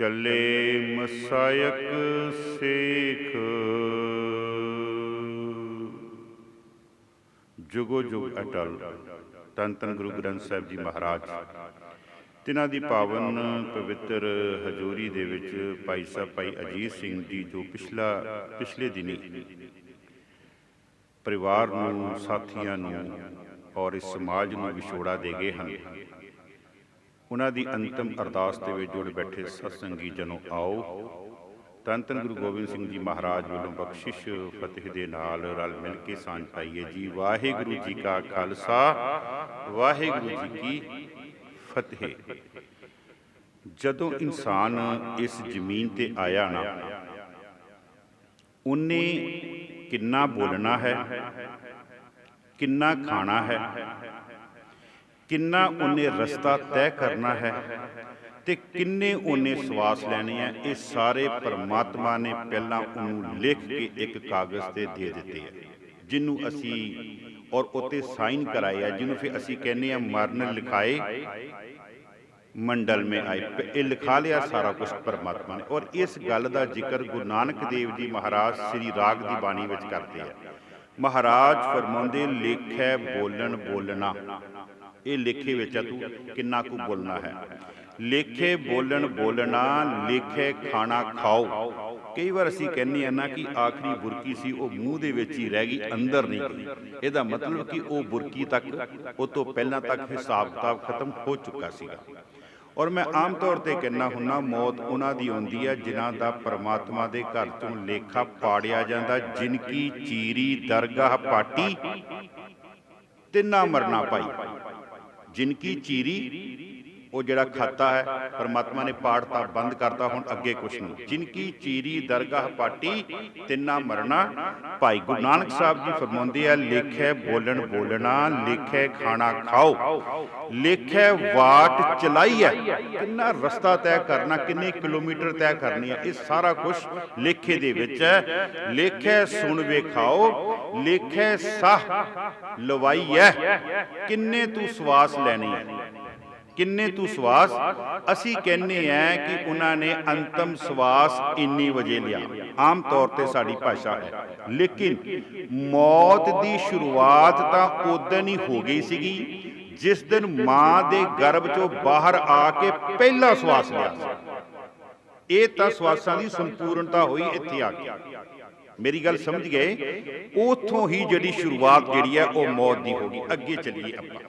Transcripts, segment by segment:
ਚੱਲੇ ਮਸਾਇਕ ਸੇਖ। ਜੁਗੋ ਜੁਗ ਅਟਲ ਤਨ ਤਨ ਗੁਰੂ ਗ੍ਰੰਥ ਸਾਹਿਬ ਜੀ ਮਹਾਰਾਜ। ਤਿਨਾਂ ਦੀ ਪਾਵਨ ਪਵਿੱਤਰ ਹਜ਼ੂਰੀ ਦੇ ਵਿੱਚ ਭਾਈ ਸਾਹਿਬ ਭਾਈ ਅਜੀਤ ਸਿੰਘ ਜੀ ਜੋ ਪਿਛਲਾ, ਪਿਛਲੇ ਦਿਨੀ ਪਰਿਵਾਰ ਨੂੰ, ਸਾਥੀਆਂ ਨੂੰ ਔਰ ਇਸ ਸਮਾਜ ਨੂੰ ਵਿਛੋੜਾ ਦੇ ਗਏ ਹਨ। ਉਹਨਾਂ ਦੀ ਅੰਤਮ ਅਰਦਾਸ ਦੇ ਵਿੱਚ ਜੁੜ ਬੈਠੇ ਸਤਸੰਗੀ ਜਨੋ ਆਓ। ਧੰਨ ਧੰਨ ਗੁਰੂ ਗੋਬਿੰਦ ਸਿੰਘ ਜੀ ਮਹਾਰਾਜ ਵੱਲੋਂ ਬਖਸ਼ਿਸ਼ ਫਤਿਹ ਦੇ ਨਾਲ ਰਲ ਮਿਲ ਕੇ ਸਾਂਝ ਪਾਈਏ ਜੀ। ਵਾਹਿਗੁਰੂ ਜੀ ਕਾ ਖਾਲਸਾ, ਵਾਹਿਗੁਰੂ ਜੀ ਕੀ ਫਤਿਹ। ਜਦੋਂ ਇਨਸਾਨ ਇਸ ਜ਼ਮੀਨ ਤੇ ਆਇਆ ਨਾ, ਉਹਨੇ ਕਿੰਨਾ ਬੋਲਣਾ ਹੈ, ਕਿੰਨਾ ਖਾਣਾ ਹੈ ਕਿੰਨਾ ਉਹਨੇ ਰਸਤਾ ਤੈਅ ਕਰਨਾ ਹੈ ਤੇ ਕਿੰਨੇ ਉਹਨੇ ਸਵਾਸ ਲੈਣੇ ਆ, ਇਹ ਸਾਰੇ ਪਰਮਾਤਮਾ ਨੇ ਪਹਿਲਾਂ ਉਹਨੂੰ ਲਿਖ ਕੇ ਇੱਕ ਕਾਗਜ਼ ਤੇ ਦੇ ਦਿੱਤੇ ਆ, ਜਿਹਨੂੰ ਅਸੀਂ ਔਰ ਉਤੇ ਸਾਈਨ ਕਰਾਏ ਆ ਜਿਹਨੂੰ ਫਿਰ ਅਸੀਂ ਕਹਿੰਦੇ ਆ ਮਰਨ ਲਿਖਾਏ, ਮੰਡਲ ਮੇ ਆਏ ਇਹ ਲਿਖਾ ਲਿਆ ਸਾਰਾ ਕੁਝ ਪਰਮਾਤਮਾ ਨੇ ਔਰ ਇਸ ਗੱਲ ਦਾ ਜ਼ਿਕਰ ਗੁਰੂ ਨਾਨਕ ਦੇਵ ਜੀ ਮਹਾਰਾਜ ਸ੍ਰੀ ਰਾਗ ਦੀ ਬਾਣੀ ਵਿੱਚ ਕਰਦੇ ਆ, ਮਹਾਰਾਜ ਫਰਮਾਉਂਦੇ, ਲੇਖੈ ਬੋਲਣ ਬੋਲਣਾ। ਇਹ ਲੇਖੇ ਵਿੱਚ ਆ ਤੂੰ ਕਿੰਨਾ ਕੁ ਬੋਲਣਾ ਹੈ? ਲੇਖੇ ਬੋਲਣ ਬੋਲਣਾ ਲੇਖੇ ਖਾਣਾ ਖਾਓ। ਕਈ ਵਾਰ ਅਸੀਂ ਕਹਿੰਦੇ ਆ ਨਾ ਕਿ ਆਖਰੀ ਬੁਰਕੀ ਸੀ ਉਹ ਮੂੰਹ ਦੇ ਵਿੱਚ ਹੀ ਰਹਿ ਗਈ ਅੰਦਰ ਨਹੀਂ ਗਈ। ਇਹਦਾ ਮਤਲਬ ਕਿ ਉਹ ਬੁਰਕੀ ਤੱਕ ਉਹ ਤੋਂ ਪਹਿਲਾਂ ਤੱਕ ਹਿਸਾਬ ਕਿਤਾਬ ਖਤਮ ਹੋ ਚੁੱਕਾ ਸੀਗਾ। ਔਰ ਮੈਂ ਆਮ ਤੌਰ ਤੇ ਕਹਿਣਾ ਹੁੰਨਾ ਮੌਤ ਉਹਨਾਂ ਦੀ ਆਉਂਦੀ ਹੈ ਜਿਨ੍ਹਾਂ ਦਾ ਪਰਮਾਤਮਾ ਦੇ ਘਰ ਤੋਂ ਲੇਖਾ ਪਾੜਿਆ ਜਾਂਦਾ ਜਿਨ ਕੀ ਚੀਰੀ ਦਰਗਾਹ ਪਾਟੀ ਤਿੰਨਾ ਮਰਨਾ ਭਾਈ। ਜਿਨ ਚੀਰੀ ਉਹ ਜਿਹੜਾ ਖਾਤਾ ਹੈ ਪਰਮਾਤਮਾ ਨੇ ਪਾੜਤਾ ਬੰਦ ਕਰਤਾ ਹੁਣ ਅੱਗੇ ਕੁਛ ਨਹੀਂ ਜਿਨ ਚੀਰੀ ਦਰਗਾਹ ਪਾਟੀ ਤਿੰਨਾ ਮਰਨਾ ਭਾਈ ਗੁਰੂ ਨਾਨਕ ਸਾਹਿਬ ਜੀ ਫਰਮਾਉਂਦੇ ਆ ਲੇਖੇ ਬੋਲਣ ਬੋਲਣਾ ਲੇਖੇ ਖਾਣਾ ਖਾਓ ਲੇਖੇ ਵਾਟ ਚਲਾਈ ਹੈ ਕਿੰਨਾ ਰਸਤਾ ਤੈਅ ਕਰਨਾ ਕਿੰਨੇ ਕਿਲੋਮੀਟਰ ਤੈਅ ਕਰਨੀ ਹੈ ਇਹ ਸਾਰਾ ਕੁਝ ਲੇਖੇ ਦੇ ਵਿੱਚ ਹੈ ਲੇਖੇ ਸੁਣ ਵੇਖਾਓ ਲੇਖੇ ਸਾਹ ਲਵਾਈ ਕਿੰਨੇ ਤੂੰ ਸਵਾਸ ਲੈਣੀ? ਹੈ ਕਿੰਨੇ ਤੂੰ ਸਵਾਸ? ਅਸੀਂ ਕਹਿੰਨੇ ਆ ਕਿ ਉਹਨਾਂ ਨੇ ਅੰਤਮ ਸਵਾਸ ਇੰਨੀ ਵਜੇ ਲਿਆ। ਆਮ ਤੌਰ ਤੇ ਸਾਡੀ ਭਾਸ਼ਾ ਹੈ। ਲੇਕਿਨ ਮੌਤ ਦੀ ਸ਼ੁਰੂਆਤ ਤਾਂ ਉਦੋਂ ਹੀ ਹੋ ਗਈ ਸੀਗੀ, ਜਿਸ ਦਿਨ ਮਾਂ ਦੇ ਗਰਭ ਚੋਂ ਬਾਹਰ ਆ ਕੇ ਪਹਿਲਾ ਸਵਾਸ ਲਿਆ। ਇਹ ਤਾਂ ਸਵਾਸਾਂ ਦੀ ਸੰਪੂਰਨਤਾ ਹੋਈ ਇੱਥੇ ਆ ਕੇ। ਮੇਰੀ ਗੱਲ ਸਮਝ ਗਏ? ਉਥੋਂ ਹੀ ਜਿਹੜੀ ਸ਼ੁਰੂਆਤ ਜਿਹੜੀ ਹੈ ਉਹ ਮੌਤ ਦੀ ਹੋ ਗਈ। ਅੱਗੇ ਚੱਲੀਏ ਆਪਾਂ।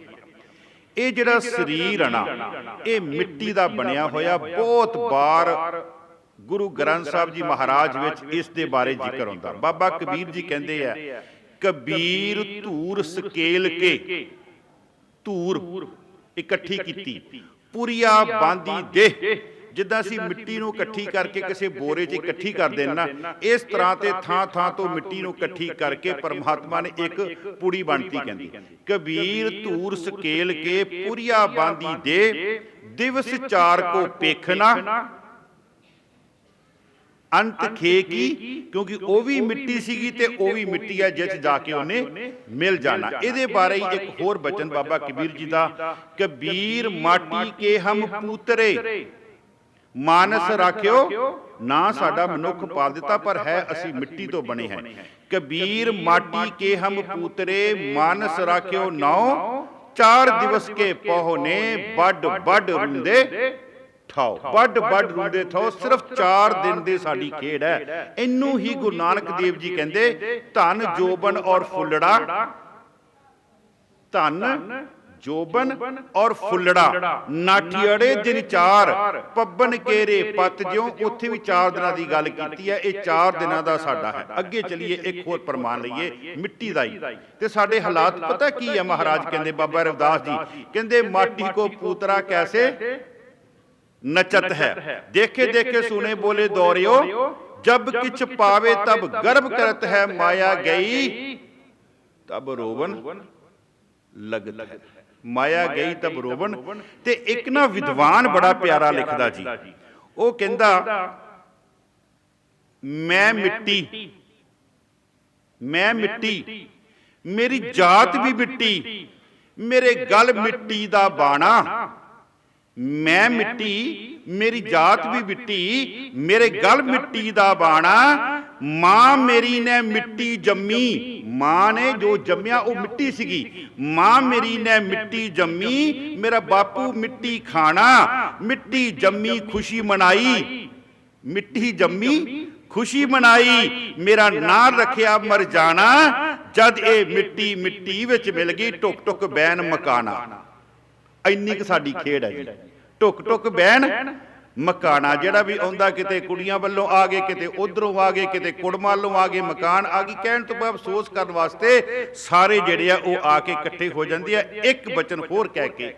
ਇਹ ਜਿਹੜਾ ਸਰੀਰ ਆ ਨਾ ਇਹ ਮਿੱਟੀ ਦਾ ਬਣਿਆ ਹੋਇਆ ਬਹੁਤ ਬਾਰ ਗੁਰੂ ਗ੍ਰੰਥ ਸਾਹਿਬ ਜੀ ਮਹਾਰਾਜ ਵਿੱਚ ਇਸ ਦੇ ਬਾਰੇ ਜ਼ਿਕਰ ਹੁੰਦਾ। ਬਾਬਾ ਕਬੀਰ ਜੀ ਕਹਿੰਦੇ ਆ ਕਬੀਰ ਧੂਰ ਸਕੇਲ ਕੇ ਧੂਰ ਇਕੱਠੀ ਕੀਤੀ। ਪੁਰੀਆ ਬਾਂਦੀ ਦੇ। ਜਿੱਦਾਂ ਅਸੀਂ ਮਿੱਟੀ ਨੂੰ ਇਕੱਠੀ ਕਰਕੇ ਕਿਸੇ ਬੋਰੇ 'ਚ ਇਕੱਠੀ ਕਰ ਦੇਣਾ ਇਸ ਤਰ੍ਹਾਂ ਤੇ ਥਾਂ ਥਾਂ ਤੋਂ ਮਿੱਟੀ ਨੂੰ ਇਕੱਠੀ ਕਰਕੇ ਪਰਮਾਤਮਾ ਨੇ ਇੱਕ ਪੁੜੀ ਬਣਤੀ ਕਹਿੰਦੀ। ਕਬੀਰ ਧੂਰ ਸਕੇਲ ਕੇ ਪੁਰੀਆ ਬਾਂਦੀ ਦੇ ਦਿਵਸ ਚਾਰ ਕੋ ਪੇਖਣਾ। ਅੰਤ ਖੇ ਕੀ ਕਿਉਂਕਿ ਉਹ ਵੀ ਮਿੱਟੀ ਸੀਗੀ ਤੇ ਉਹ ਵੀ ਮਿੱਟੀ ਹੈ ਜਿਸ ਜਾ ਕੇ ਉਹਨੇ ਮਿਲ ਜਾਣਾ। ਇਹਦੇ ਬਾਰੇ ਹੀ ਇੱਕ ਹੋਰ ਬਚਨ ਬਾਬਾ ਕਬੀਰ ਜੀ ਦਾ ਕਬੀਰ ਮਾਟੀ ਕੇ ਹਮ ਪੂਤਰੇ। ਮਾਨਸ ਰਾਖਿਓ ਨਾ ਸਾਡਾ ਮਨੁੱਖ ਪਾਲ ਦਿੱਤਾ ਪਰ ਹੈ ਅਸੀਂ ਮਿੱਟੀ ਤੋਂ ਬਣੇ ਹੈ। ਕਬੀਰ ਮਾਟੀ ਕੇ ਹਮ ਪੂਤਰੇ ਮਾਨਸ ਰਾਖਿਓ ਨਾਉ ਚਾਰ ਦਿਵਸ ਕੇ ਪਹੁਨੇ ਵੱਡ ਵੱਡ ਰੁੰਦੇ ਠਾਓ ਵੱਡ ਵੱਡ ਰੁੰਦੇ ਠਾਓ ਸਿਰਫ 4 ਦਿਨ ਦੀ ਸਾਡੀ ਖੇਡ ਹੈ। ਇਹਨੂੰ ਹੀ ਗੁਰੂ ਨਾਨਕ ਦੇਵ ਜੀ ਕਹਿੰਦੇ ਧਨ ਜੋਬਨ ਔਰ ਫੁੱਲੜਾ। ਧਨ ਜੋਬਨ ਔਰ ਫੁੱਲੜਾ। ਨਾਠੀੜੇ ਦਿਨ ਚਾਰ ਪੱਬਨ ਕੇਰੇ ਪਤ ਜਿਉ ਉੱਥੇ ਵੀ ਚਾਰ ਦਿਨਾਂ ਦੀ ਗੱਲ ਕੀਤੀ ਹੈ। ਇਹ ਚਾਰ ਦਿਨਾਂ ਦਾ ਸਾਡਾ ਹੈ। ਅੱਗੇ ਚਲੀਏ ਇੱਕ ਹੋਰ ਪ੍ਰਮਾਣ ਲਈਏ ਮਿੱਟੀ ਦਾ ਹੀ। ਤੇ ਸਾਡੇ ਹਾਲਾਤ ਪਤਾ ਕੀ ਹੈ ਮਹਾਰਾਜ ਕਹਿੰਦੇ ਬਾਬਾ ਰਵਿਦਾਸ ਜੀ ਕਹਿੰਦੇ ਮਾਟੀ ਕੋ ਪੂਤਰਾ ਕੈਸੇ? ਨਚਤ ਹੈ। ਦੇਖੇ ਦੇਖੇ ਸੁਨੇ ਬੋਲੇ ਦੌਰਿਓ ਜਬ ਕਿਛ ਪਾਵੇ ਤਬ ਗਰਭ ਕਰਤ ਹੈ ਮਾਇਆ ਗਈ। ਤਬ ਰੋਵਨ। ਲਗਤ ਹੈ ਮਾਇਆ ਗਈ ਤਬ ਰੋਵਨ ਤੇ ਇੱਕ ਨਾ ਵਿਦਵਾਨ ਬੜਾ ਪਿਆਰਾ ਲਿਖਦਾ ਜੀ। ਉਹ ਕਹਿੰਦਾ ਮੈਂ ਮਿੱਟੀ। ਮੈਂ ਮਿੱਟੀ। ਮੇਰੀ ਜਾਤ ਵੀ ਮਿੱਟੀ। ਮੇਰੇ ਗਲ ਮਿੱਟੀ ਦਾ ਬਾਣਾ। ਮੈਂ ਮਿੱਟੀ। ਮੇਰੀ ਜਾਤ ਵੀ ਮਿੱਟੀ ਮੇਰੇ ਗਲ ਮਿੱਟੀ ਦਾ ਬਾਣਾ। ਮਾਂ ਮੇਰੀ ਨੇ ਮਿੱਟੀ ਜੰਮੀ। ਮਾਂ ਨੇ ਜੋ ਜੰਮਿਆ ਉਹ ਮਿੱਟੀ ਸੀਗੀ। ਮਾਂ ਮੇਰੀ ਨੇ ਮਿੱਟੀ ਜੰਮੀ। ਮੇਰਾ ਬਾਪੂ ਮਿੱਟੀ ਖਾਣਾ। ਮਿੱਟੀ ਜੰਮੀ ਖੁਸ਼ੀ ਮਨਾਈ। ਮਿੱਟੀ ਜੰਮੀ ਖੁਸ਼ੀ ਮਨਾਈ। ਮੇਰਾ ਨਾਂ ਰੱਖਿਆ ਮਰ ਜਾਣਾ। ਜਦ ਇਹ ਮਿੱਟੀ ਮਿੱਟੀ ਵਿੱਚ ਮਿਲ ਗਈ ਟੁਕ ਟੁਕ ਬੈਨ ਮਕਾਨਾ। ਇੰਨੀ ਕੁ ਸਾਡੀ ਖੇਡ ਹੈ ਜੀ। ਟੁਕ ਟੁਕ ਬੈਨ ਮਕਾਨਾ ਜਿਹੜਾ ਵੀ ਆਉਂਦਾ ਕਿਤੇ ਕੁੜੀਆਂ ਵੱਲੋਂ ਆ ਗਏ ਕਿਤੇ ਉਧਰੋਂ ਆ ਗਏ ਕਿਤੇ ਕੁੜਮਾਂ ਵੱਲੋਂ ਆ ਗਏ ਮਕਾਨ ਆ ਗਈ। ਕਹਿਣ ਤੋਂ ਬਾਅਦ ਅਫਸੋਸ ਕਰਨ ਵਾਸਤੇ ਸਾਰੇ ਜਿਹੜੇ ਆ ਉਹ ਆ ਕੇ ਇਕੱਠੇ ਹੋ ਜਾਂਦੇ ਆ ਇੱਕ ਬਚਨ ਹੋਰ ਕਹਿ ਕੇ।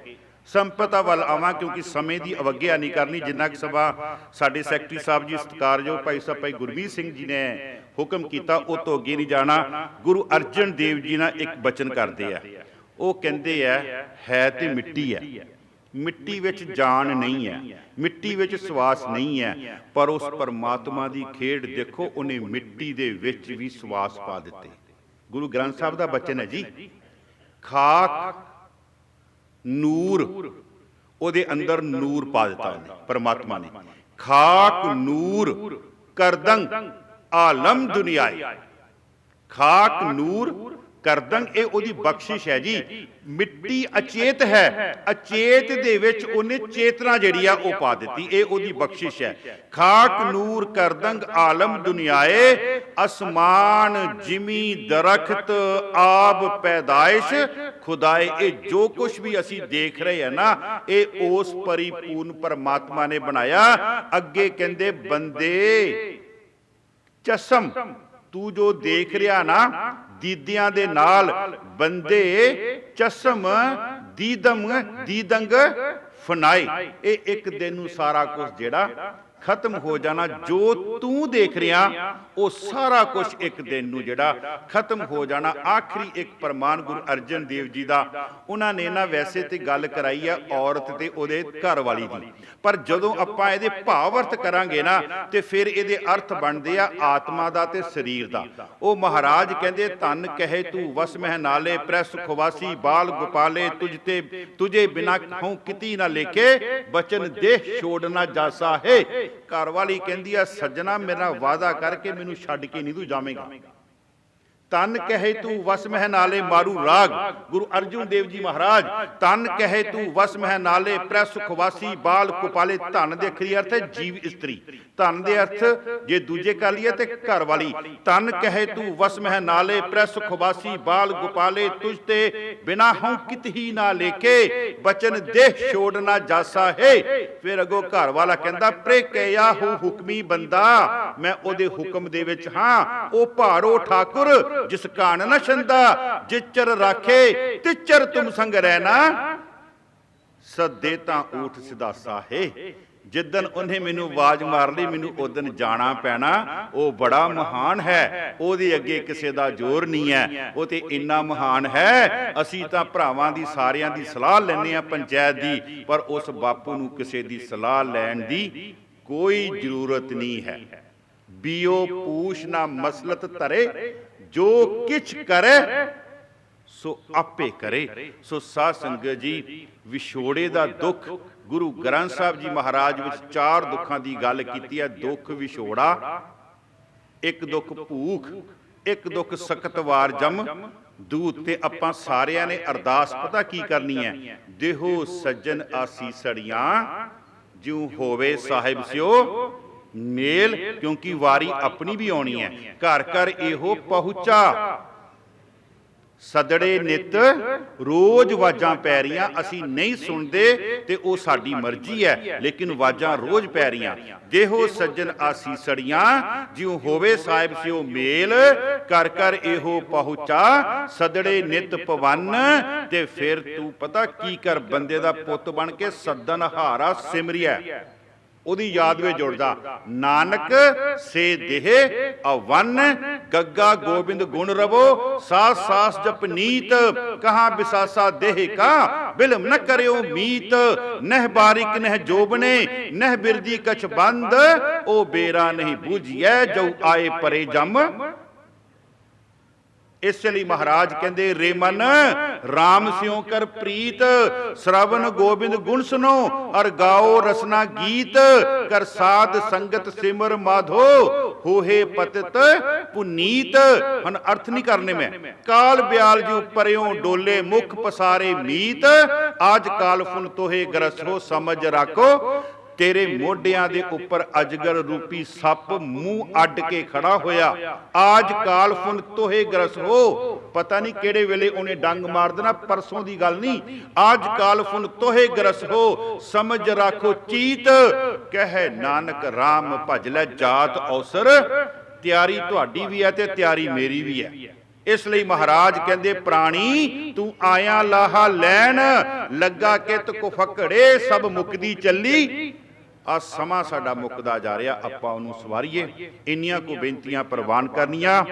ਸੰਪਤਾ ਵੱਲ ਆਵਾਂ ਕਿਉਂਕਿ ਸਮੇਂ ਦੀ ਅਵਗਿਆ ਨਹੀਂ ਕਰਨੀ ਜਿੰਨਾ ਕੁ ਸਭਾ ਸਾਡੇ ਸੈਕਟਰੀ ਸਾਹਿਬ ਜੀ ਸਤਿਕਾਰਯੋਗ ਭਾਈ ਸਾਹਿਬ ਭਾਈ ਗੁਰਮੀਤ ਸਿੰਘ ਜੀ ਨੇ ਹੁਕਮ ਕੀਤਾ ਉਹ ਤੋਂ ਅੱਗੇ ਨਹੀਂ ਜਾਣਾ। ਗੁਰੂ ਅਰਜਨ ਦੇਵ ਜੀ ਨਾਲ ਇੱਕ ਬਚਨ ਕਰਦੇ ਆ। ਉਹ ਕਹਿੰਦੇ ਆ। ਹੈ ਤੇ ਮਿੱਟੀ ਹੈ ਮਿੱਟੀ ਵਿੱਚ ਜਾਨ ਨਹੀਂ ਹੈ। ਮਿੱਟੀ ਵਿੱਚ ਸਵਾਸ ਨਹੀਂ ਹੈ। ਪਰ ਉਸ ਪਰਮਾਤਮਾ ਦੀ ਖੇਡ ਦੇਖੋ, ਉਹਨੇ ਮਿੱਟੀ ਦੇ ਵਿੱਚ ਵੀ ਸਵਾਸ ਪਾ ਦਿੱਤੇ। ਗੁਰੂ ਗ੍ਰੰਥ ਸਾਹਿਬ ਦਾ ਬਚਨ ਹੈ ਜੀ, ਖਾਕ, ਨੂਰ, ਉਹਦੇ ਅੰਦਰ ਨੂਰ ਪਾ ਦਿੱਤਾ ਉਹਨੇ, ਪਰਮਾਤਮਾ ਨੇ। ਖਾਕ, ਨੂਰ, ਕਰਦੰਗ, ਆਲਮ ਦੁਨੀਆਏ ਖਾਕ, ਨੂਰ ਕਰਦੰਗ ਇਹ ਉਹਦੀ ਬਖਸ਼ਿਸ਼ ਹੈ ਜੀ। ਮਿੱਟੀ ਅਚੇਤ ਹੈ। ਅਚੇਤ ਦੇ ਵਿੱਚ ਉਹਨੇ ਚੇਤਨਾ ਜਿਹੜੀ ਆ ਉਹ ਪਾ ਦਿੱਤੀ। ਇਹ ਉਹਦੀ ਬਖਸ਼ਿਸ਼ ਹੈ। ਖਾਕ ਨੂਰ ਕਰਦੰਗ ਆਲਮ ਦੁਨੀਆਏ। ਅਸਮਾਨ ਜਿਮੀ ਦਰਖਤ ਆਬ ਪੈਦਾਇਸ਼। ਖੁਦਾਏ ਇਹ ਜੋ ਕੁਝ ਵੀ ਅਸੀਂ ਦੇਖ ਰਹੇ ਹਾਂ ਨਾ ਇਹ ਉਸ ਪਰਿਪੂਰਨ ਪਰਮਾਤਮਾ ਨੇ ਬਣਾਇਆ। ਅੱਗੇ ਕਹਿੰਦੇ ਬੰਦੇ ਚਸ਼ਮ। ਤੂੰ ਜੋ ਦੇਖ ਰਿਹਾ ਨਾ, ਦੀਦਿਆਂ ਦੇ ਨਾਲ ਬੰਦੇ ਚਸ਼ਮ, ਦੀਦਮ, ਦੀਦੰਗ ਫਨਾਈ। ਇਹ ਇੱਕ ਦਿਨ ਨੂੰ ਸਾਰਾ ਕੁਝ ਜਿਹੜਾ ਖਤਮ ਹੋ ਜਾਣਾ, ਜੋ ਤੂੰ ਦੇਖ ਰਿਹਾ ਉਹ ਸਾਰਾ ਕੁਝ ਇੱਕ ਦਿਨ ਨੂੰ ਜਿਹੜਾ ਖਤਮ ਹੋ ਜਾਣਾ ਆਖਰੀ ਇੱਕ ਪ੍ਰਮਾਨ ਗੁਰੂ ਅਰਜਨ ਦੇਵ ਜੀ ਦਾ। ਉਹਨਾਂ ਨੇ ਨਾ ਵੈਸੇ ਤੇ ਗੱਲ ਕਰਾਈ ਆ ਔਰਤ ਤੇ ਉਹਦੇ ਘਰ ਵਾਲੀ ਦੀ। ਪਰ ਜਦੋਂ ਆਪਾਂ ਇਹਦੇ ਭਾਵ ਅਰਥ ਕਰਾਂਗੇ ਨਾ ਤੇ ਫਿਰ ਇਹਦੇ ਅਰਥ ਬਣਦੇ ਆ ਆਤਮਾ ਦਾ ਤੇ ਸਰੀਰ ਦਾ। ਉਹ ਮਹਾਰਾਜ ਕਹਿੰਦੇ ਤਨ ਕਹੇ ਤੂੰ ਵਸ ਮਹਿ ਨਾਲੇ ਪ੍ਰੈਸ ਖਵਾਸੀ ਬਾਲ ਗੋਪਾਲੇ ਤੁਝ ਤੇ ਤੁਝੇ ਬਿਨਾ ਹਉ ਕਿਤੀ ਨਾ ਲੇਖੇ ਬਚਨ ਦੇਹ ਛੋੜਨਾ ਜਾਸਾ ਹੈ ਘਰ ਵਾਲੀ ਕਹਿੰਦੀ ਆ ਸੱਜਣਾ ਮੇਰਾ ਵਾਅਦਾ ਕਰਕੇ ਮੈਨੂੰ ਛੱਡ ਕੇ ਨਹੀਂ ਤੂੰ ਜਾਵੇਂਗਾ। ਤਨ ਕਹੇ ਤੂੰ ਵਸ ਮਹਿ ਨਾਲੇ ਮਾਰੂ ਰਾਗ। ਗੁਰੂ ਅਰਜੁਨ ਦੇਵ ਜੀ ਮਹਾਰਾਜ ਤਨ ਕਹੇ ਤੂੰ ਵਸ ਮਹਿ ਨਾਲੇ ਪ੍ਰੈ ਸੁਖਵਾਸੀ ਬਾਲ ਕੁਪਾਲੇ ਧਨ ਦੇ ਅਖਰੀ ਅਰਥ ਹੈ ਜੀਵ ਇਸਤਰੀ। ਧਨ ਦੇ ਅਰਥ ਜੇ ਦੂਜੇ ਕਰ ਲਈਏ ਤੇ ਘਰ ਵਾਲੀ ਤਨ ਕਹੇ ਤੂੰ ਵਸ ਮਹਿ ਨਾਲੇ ਪ੍ਰੈ ਸੁਖਵਾਸੀ ਬਾਲ ਗੁਪਾਲੇ ਤੁਝ ਤੇ ਬਿਨਾ ਹਉ ਕਿਤ ਹੀ ਨਾ ਲੇਕੇ ਬਚਨ ਦੇਹ ਛੋੜ ਨਾ ਜਾਸਾ ਹੈ। ਫਿਰ ਅਗੋ ਘਰ ਵਾਲਾ ਕਹਿੰਦਾ ਪ੍ਰੇ ਕਹਿਆ ਹੂ ਹੁਕਮੀ ਬੰਦਾ ਮੈਂ ਉਹਦੇ ਹੁਕਮ ਦੇ ਵਿੱਚ ਹਾਂ ਉਹ ਭਾਰੋ ਠਾਕੁਰ ਜਿਸ ਕਾਨ ਨ ਛੰਦਾ ਜਿਚਰ ਰਾਖੇ ਤਿਚਰ ਤੁਮ ਸੰਗ ਰਹਿਣਾ। ਸਦੇ ਤਾਂ ਊਠ ਸਿਦਾਸਾ ਹੈ ਜਿੱਦਨ ਉਹਨੇ ਮੈਨੂੰ ਆਵਾਜ਼ ਮਾਰ ਲਈ, ਮੈਨੂੰ ਉਦਨ ਜਾਣਾ ਪੈਣਾ। ਉਹ ਬੜਾ ਮਹਾਨ ਹੈ, ਉਹਦੇ ਅੱਗੇ ਕਿਸੇ ਦਾ ਜ਼ੋਰ ਨਹੀਂ ਹੈ। ਉਹ ਤੇ ਇੰਨਾ ਮਹਾਨ ਹੈ, ਅਸੀਂ ਤਾਂ ਭਰਾਵਾਂ ਦੀ, ਸਾਰਿਆਂ ਦੀ ਸਲਾਹ ਲੈਨੇ ਆ ਪੰਚਾਇਤ ਦੀ, ਪਰ ਉਸ ਬਾਪੂ ਨੂੰ ਕਿਸੇ ਦੀ ਸਲਾਹ ਲੈਣ ਦੀ ਕੋਈ ਜ਼ਰੂਰਤ ਨਹੀਂ ਹੈ। ਬੀਓ ਪੂਛ ਨਾ ਮਸਲਤ ਧਰੇ ਜੋ ਕਿਛ ਕਰੇ, ਸੋ ਆਪੇ ਕਰੇ। ਸੋ ਸਾਧ ਸੰਗਤ ਜੀ, ਵਿਛੋੜੇ ਦਾ ਦੁੱਖ, ਗੁਰੂ ਗ੍ਰੰਥ ਸਾਹਿਬ ਜੀ ਮਹਾਰਾਜ ਵਿੱਚ ਚਾਰ ਦੁੱਖਾਂ ਦੀ ਗੱਲ ਕੀਤੀ ਹੈ। ਦੁੱਖ ਵਿਛੋੜਾ, ਇੱਕ ਦੁੱਖ ਭੂਖ, ਇੱਕ ਦੁੱਖ ਸਖਤਵਾਰ ਜਮ। ਦੂਤ ਤੇ ਆਪਾਂ ਸਾਰਿਆਂ ਨੇ ਅਰਦਾਸ, ਪਤਾ ਕੀ ਕਰਨੀ ਹੈ? ਦੇਹੋ ਸੱਜਣ ਆਸੀਸੜੀਆਂ ਜਿਉ ਹੋਵੇ ਸਾਹਿਬ ਸਿਓ ਮੇਲ, ਕਿਉਂਕਿ ਵਾਰੀ ਆਪਣੀ ਵੀ ਆਉਣੀ ਹੈ। ਘਰ ਘਰ ਇਹੋ ਪਹੁੰਚਾ। ਸਦੜੇ ਨਿਤ ਰੋਜ਼ ਵਾਜਾਂ ਪੈ ਰਹੀਆਂ, ਅਸੀਂ ਨਹੀਂ ਸੁਣਦੇ ਤੇ ਉਹ ਸਾਡੀ ਮਰਜ਼ੀ ਹੈ, ਲੇਕਿਨ ਵਾਜਾਂ ਰੋਜ਼ ਪੈ ਰਹੀਆਂ। ਦੇਹੋ ਸੱਜਣ ਆਸੀਸੜੀਆਂ ਜਿਉ ਹੋਵੇ ਸਾਹਿਬ ਸਿਓ ਮੇਲ ਕਰ ਕਰ ਇਹੋ ਪਹੁੰਚਾ। ਸਦੜੇ ਨਿਤ ਪਵਨ ਤੇ ਫਿਰ ਤੂੰ ਪਤਾ ਕੀ ਕਰ, ਬੰਦੇ ਦਾ ਪੁੱਤ ਬਣ ਕੇ ਸੱਦਨ ਹਾਰਾ ਸਿਮਰਿਆ ਉਹਦੀ ਯਾਦ ਵਿੱਚ ਜੁੜਦਾ ਨਾਨਕ ਸੇ ਦੇਹ ਅਵਨ ਗੱਗਾ ਗੋਬਿੰਦ ਗੁਣ ਰਵੋ ਸਾਸ ਸਾਸ ਜਪ ਨੀਤ ਕਹਾ ਬਿਸਾਸਾ ਦੇਹ ਕਾ? ਬਿਲਮ ਨ ਕਰਿਓ ਮੀਤ ਨਹਿ ਬਾਰਿਕ ਨਹਿ ਜੋਬਨੇ ਨਹਿ ਬਿਰਦੀ ਕਛ ਬੰਦ ਉਹ ਬੇਰਾ ਨਹੀਂ ਬੂਝੀਐ ਜੋ ਆਏ ਪਰੇ ਜਮ। ਇਸ ਲਈ ਮਹਾਰਾਜ ਕਹਿੰਦੇ, ਰੇਮਨ RAM ਸਿਉ ਕਰ ਪ੍ਰੀਤ, ਸ਼ਰਵਨ ਗੋਬਿੰਦ ਗੁਣ ਸੁਨੋ ਅਰ ਗਾਓ ਰਸਨਾ ਗੀਤ, ਕਰ ਸਾਧ ਸੰਗਤ ਸਿਮਰ ਮਾਧੋ ਹੋਏ ਪਤਿਤ ਪੁਨੀਤ। ਹਨ ਅਰਥ ਨਹੀਂ ਕਰਨੇ ਮੈਂ। ਕਾਲ ਬਿਆਲ ਜੀ ਉੱਪਰਿਓ ਡੋਲੇ ਮੁਖ ਪਸਾਰੇ ਮੀਤ, ਆਜ ਕਾਲ ਫੁਨ ਤੋਹੇ ਗਰਸੋ ਸਮਝ ਰਾਖੋ। ਤੇਰੇ ਮੋਢਿਆਂ ਦੇ ਉੱਪਰ ਅਜਗਰ ਰੂਪੀ ਸੱਪ ਮੂੰਹ ਅੱਡ ਕੇ ਖੜਾ ਹੋਇਆ। ਆਜ ਕਾਲ ਫੁਨ ਤੋਹੇ ਗਰਸ ਹੋ। ਪਤਾ ਨਹੀਂ ਕਿਹੜੇ ਵੇਲੇ ਉਹਨੇ ਡੰਗ ਮਾਰ ਦੇਣਾ, ਪਰਸੋਂ ਦੀ ਗੱਲ ਨਹੀਂ। ਆਜ ਕਾਲ ਫੁਨ ਤੋਹੇ ਗਰਸ ਹੋ। ਸਮਝ ਰਾਖੋ ਚੀਤ। ਕਹੇ ਨਾਨਕ RAM ਭਜ ਲੈ ਜਾਤ ਔਸਰ। ਤਿਆਰੀ ਤੁਹਾਡੀ ਵੀ ਹੈ ਤੇ ਤਿਆਰੀ ਮੇਰੀ ਵੀ ਹੈ। ਇਸ ਲਈ ਮਹਾਰਾਜ ਕਹਿੰਦੇ, ਪ੍ਰਾਣੀ, ਤੂੰ ਆਇਆ ਲਾਹਾ ਲੈਣ। ਲੱਗਾ ਕਿਤ ਕੋ ਫਕੜੇ ਸਭ ਮੁਕਦੀ ਚੱਲੀ। ਆ ਸਮਾਂ ਸਾਡਾ ਮੁੱਕਦਾ ਜਾ ਰਿਹਾ, ਆਪਾਂ ਉਹਨੂੰ ਸਵਾਰੀਏ। ਇੰਨੀਆਂ ਕੋ ਬੇਨਤੀਆਂ ਪ੍ਰਵਾਨ ਕਰਨੀਆਂ।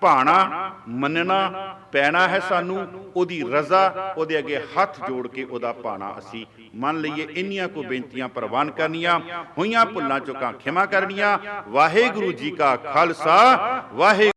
ਭਾਣਾ ਮੰਨਣਾ ਪੈਣਾ ਹੈ ਸਾਨੂੰ, ਉਹਦੀ ਰਜ਼ਾ, ਉਹਦੇ ਅੱਗੇ ਹੱਥ ਜੋੜ ਕੇ ਉਹਦਾ ਭਾਣਾ ਅਸੀਂ ਮੰਨ ਲਈਏ। ਇੰਨੀਆਂ ਕੋ ਬੇਨਤੀਆਂ ਪ੍ਰਵਾਨ ਕਰਨੀਆਂ, ਹੋਈਆਂ ਭੁੱਲਾਂ ਚੁੱਕਾਂ ਖਿਮਾ ਕਰਨੀਆਂ। ਵਾਹਿਗੁਰੂ ਜੀ ਕਾ ਖਾਲਸਾ, ਵਾਹਿ